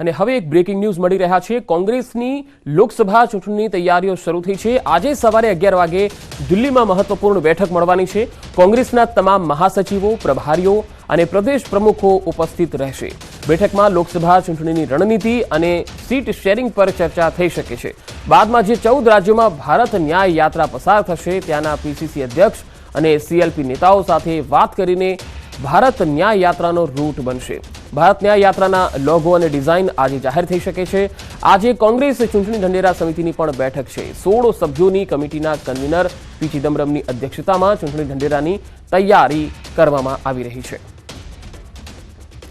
અને હવે એક બ્રેકિંગ ન્યૂઝ મળી રહ્યા છે. કોંગ્રેસની લોકસભા ચૂંટણીની તૈયારીઓ શરૂ થઈ છે. આજે સવારે અગિયાર વાગે દિલ્હીમાં મહત્વપૂર્ણ બેઠક મળવાની છે. કોંગ્રેસના તમામ મહાસચિવો, પ્રભારીઓ અને પ્રદેશ પ્રમુખો ઉપસ્થિત રહેશે. બેઠકમાં લોકસભા ચૂંટણીની રણનીતિ અને સીટ શેરિંગ પર ચર્ચા થઈ શકે છે. બાદમાં જે ચૌદ રાજ્યોમાં ભારત ન્યાય યાત્રા પસાર થશે, ત્યાંના પીસીસી અધ્યક્ષ અને સીએલપી નેતાઓ સાથે વાત કરીને ભારત ન્યાય યાત્રાનો રૂટ બનશે. ભારત ન્યાય યાત્રાના લોગો અને ડિઝાઇન આજે જાહેર થઈ શકે છે. આજે કોંગ્રેસ ચૂંટણી ઢંઢેરા સમિતિની પણ બેઠક છે. સોળ સભ્યોની કમિટીના કન્વીનર પી ચિદમ્બરમની અધ્યક્ષતામાં ચૂંટણી ઢંઢેરાની તૈયારી કરવામાં આવી રહી છે.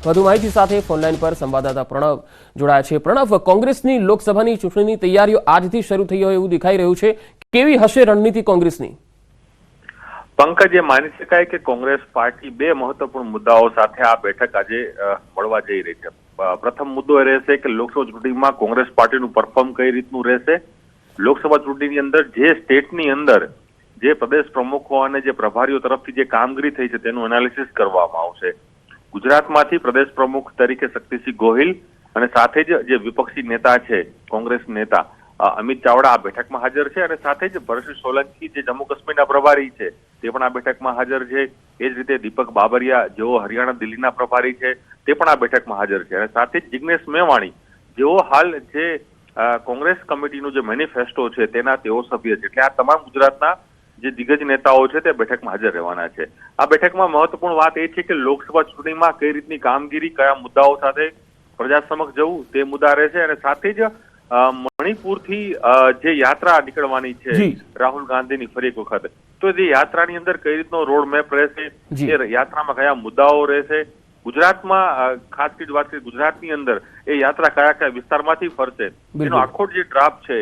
વધુ માહિતી સાથે ફોનલાઈન પર સંવાદદાતા પ્રણવ જોડાયા છે. પ્રણવ, કોંગ્રેસની લોકસભાની ચૂંટણીની તૈયારીઓ આજથી શરૂ થઈ હોય એવું દેખાઈ રહ્યું છે. કેવી હશે રણનીતિ કોંગ્રેસની? પંકજ એ માની શકાય કે કોંગ્રેસ પાર્ટી બે મહત્વપૂર્ણ મુદ્દાઓ સાથે આ બેઠક આજે મળવા જઈ રહી છે. પ્રથમ મુદ્દો એ રહેશે કે લોકસભા ચૂંટણીમાં કોંગ્રેસ પાર્ટીનું પરફોર્મ કઈ રીતનું રહેશે? લોકસભા ચૂંટણીની અંદર જે સ્ટેટની અંદર જે પ્રદેશ પ્રમુખો અને જે પ્રભારીઓ તરફથી જે કામગીરી થઈ છે તેનું એનાલિસિસ કરવામાં આવશે. ગુજરાતમાંથી પ્રદેશ પ્રમુખ તરીકે શક્તિસિંહ ગોહિલ અને સાથે જ જે વિપક્ષી નેતા છે, કોંગ્રેસ નેતા અમિત ચાવડા આ બેઠકમાં હાજર છે અને સાથે જ ભરત સોલંકી જે જમ્મુ કાશ્મીરના પ્રભારી છે, તે પણ આ બેઠકમાં હાજર છે. એ જ રીતે દીપક બાબરિયા, જેઓ હરિયાણા દિલ્હીના પ્રભારી છે, તે પણ આ બેઠકમાં હાજર છે. અને સાથે જ જિગ્નેશ મેવાણી, જેઓ હાલ જે કોંગ્રેસ કમિટીનું જે મેનિફેસ્ટો છે, તેના તેઓ સભ્ય છે. એટલે આ તમામ ગુજરાતના જે દિગ્ગજ નેતાઓ છે, તે બેઠકમાં હાજર રહેવાના છે. આ બેઠકમાં મહત્વપૂર્ણ વાત એ છે કે લોકસભા ચૂંટણીમાં કઈ રીતની કામગીરી, કયા મુદ્દાઓ સાથે પ્રજા સમક્ષ જવું, તે મુદ્દા રહેશે અને સાથે જ મણિપુરથી જે યાત્રા નીકળવાની છે રાહુલ ગાંધીની ફરી એક વખત. તો જે યાત્રાની અંદર કઈ રીતનો રોડ મેપ રહેશે એ યાત્રામાં કયા મુદ્દાઓ રહેશે ગુજરાતમાં ખાસ કરી વાત કરીએ ગુજરાતની અંદર એ યાત્રા કયા કયા વિસ્તારમાંથી ફરશે એનો આખો જે ડ્રાફ્ટ છે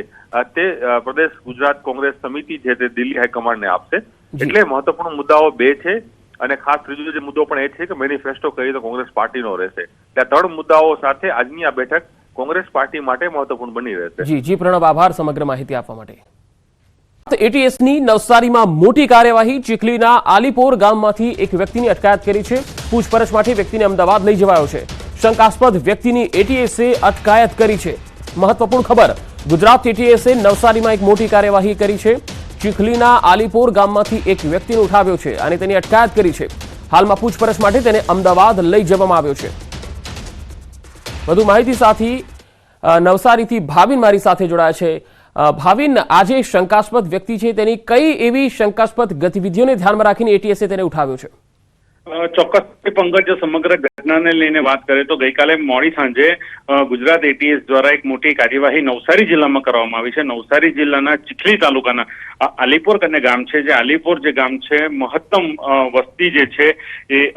તે પ્રદેશ ગુજરાત કોંગ્રેસ સમિતિ છે તે દિલ્હી હાઈકમાન્ડને આપશે. એટલે મહત્વપૂર્ણ મુદ્દાઓ બે છે અને ખાસ ત્રીજો જે મુદ્દો પણ એ છે કે મેનિફેસ્ટો કઈ રીતે કોંગ્રેસ પાર્ટીનો રહેશે. ત્યાં ત્રણ મુદ્દાઓ સાથે આજની આ બેઠક કોંગ્રેસ પાર્ટી માટે મહત્વપૂર્ણ બની રહેશે. જી જી, પ્રણવ, આભાર સમગ્ર માહિતી આપવા માટે. એટીએસની નવસારીમાં મોટી કાર્યવાહી ચીખલીના આલીપોર ગામમાંથી એક વ્યક્તિની અટકાયત કરી છે. પૂછપરછ માટે વ્યક્તિને અમદાવાદ લઈ જવાયો છે. શંકાસ્પદ વ્યક્તિની એટીએસે અટકાયત કરી છે. મહત્વપૂર્ણ ખબર, ગુજરાત એટીએસે નવસારીમાં એક મોટી કાર્યવાહી કરી છે. ચીખલીના આલીપોર ગામમાંથી એક વ્યક્તિને ઉઠાવ્યો છે અને તેની અટકાયત કરી છે. હાલમાં પૂછપરછ માટે તેને અમદાવાદ લઈ જવામાં આવ્યો છે. વધુ માહિતી સાથી નવસારીથી ભાવિન મારી સાથે જોડાયા છે. ભાવિન, આજે શંકાસ્પદ વ્યક્તિ છે. તેની કઈ એવી શંકાસ્પદ ગતિવિધિઓને ધ્યાનમાં રાખીને એટીએસે તેને ઉઠાવ્યો છે? ચોક્કસ પંકજ, જો સમગ્ર ઘટનાને લઈને વાત કરીએ તો ગઈકાલે મોડી સાંજે ગુજરાત એટીએસ દ્વારા એક મોટી કાર્યવાહી નવસારી જિલ્લામાં કરવામાં આવી છે. નવસારી જિલ્લાના ચીખલી તાલુકાના આલીપુર કરીને ગામ છે, જે આલીપોર જે ગામ છે, મહત્તમ વસ્તી જે છે એ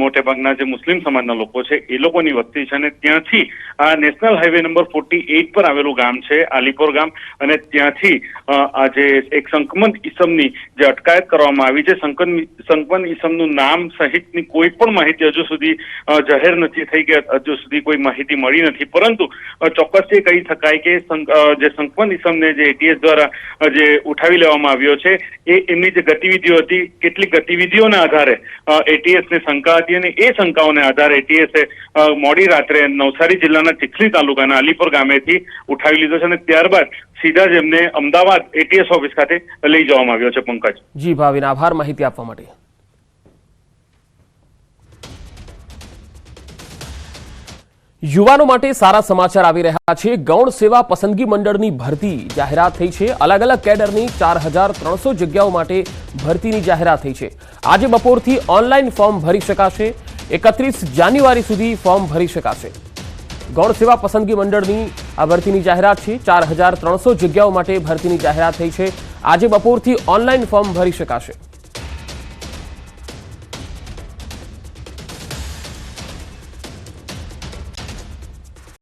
મોટે ભાગના જે મુસ્લિમ સમાજના લોકો છે, એ લોકોની વસ્તી છે અને ત્યાંથી આ national highway number forty eight પર આવેલું ગામ છે, આલીપોર ગામ અને ત્યાંથી આ જે એક સંકમત ઈસમની જે અટકાયત કરવામાં આવી છે, સંકન સંકમત ઈસમનું નામ સહિતની કોઈ પણ માહિતી હજુ સુધી જાહેર નથી થઈ કે હજુ સુધી કોઈ માહિતી મળી નથી. પરંતુ ચોક્કસ એ કહી શકાય કે જે સંકમન ઇસમને જે એટીએસ દ્વારા જે ઉઠાવી લેવામાં આવ્યો છે, એ એમની જે ગતિવિધિઓ હતી કેટલીક ગતિવિધિઓના આધારે એટીએસ ને શંકા હતી અને એ શંકાઓને આધારે એટીએસે મોડી રાત્રે નવસારી જિલ્લાના ચીખલી તાલુકાના અલીપુર ગામેથી ઉઠાવી લીધો છે અને ત્યારબાદ સીધા જ એમને અમદાવાદ એટીએસ ઓફિસ ખાતે લઈ જવામાં આવ્યો છે પંકજ. જી ભાવિન, આભાર માહિતી આપવા માટે. યુવાનો માટે સારા સમાચાર આવી રહ્યા છે. ગૌણ સેવા પસંદગી મંડળની ભરતી જાહેરાત થઈ છે. અલગ અલગ કેડરની ચાર હજાર ત્રણસો જગ્યાઓ માટે ભરતીની જાહેરાત થઈ છે. આજે બપોરથી ઓનલાઈન ફોર્મ ભરી શકાશે. એકત્રીસ જાન્યુઆરી સુધી ફોર્મ ભરી શકાશે. ગૌણ સેવા પસંદગી મંડળની આ ભરતીની જાહેરાત છે. ચાર હજાર ત્રણસો જગ્યાઓ માટે ભરતીની જાહેરાત થઈ છે. આજે બપોરથી ઓનલાઈન ફોર્મ ભરી શકાશે.